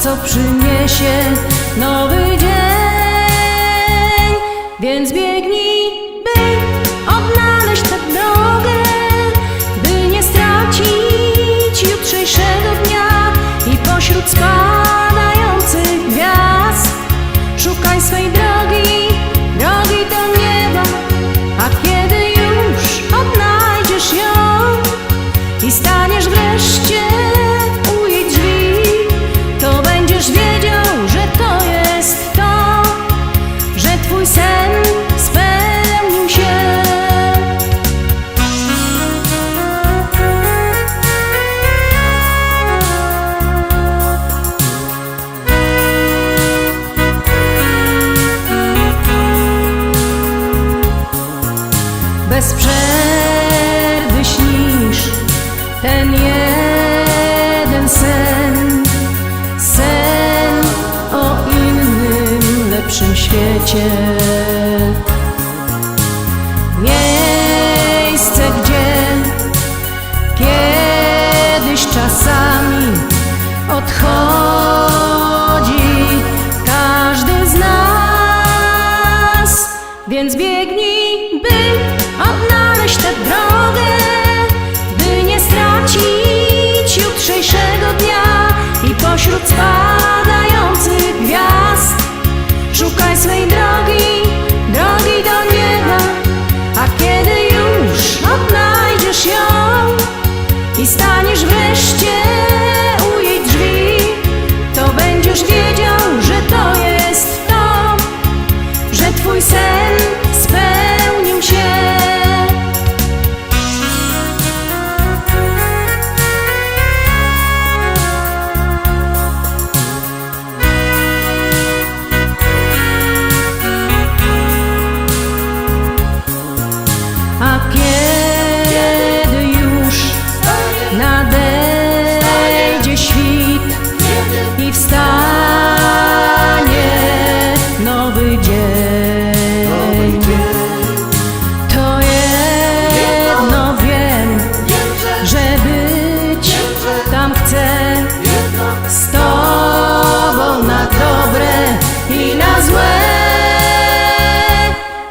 co przyniesie nowy dzień. Więc bieg ten jeden sen, sen o innym, lepszym świecie. дождя.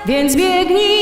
Więc biegnij.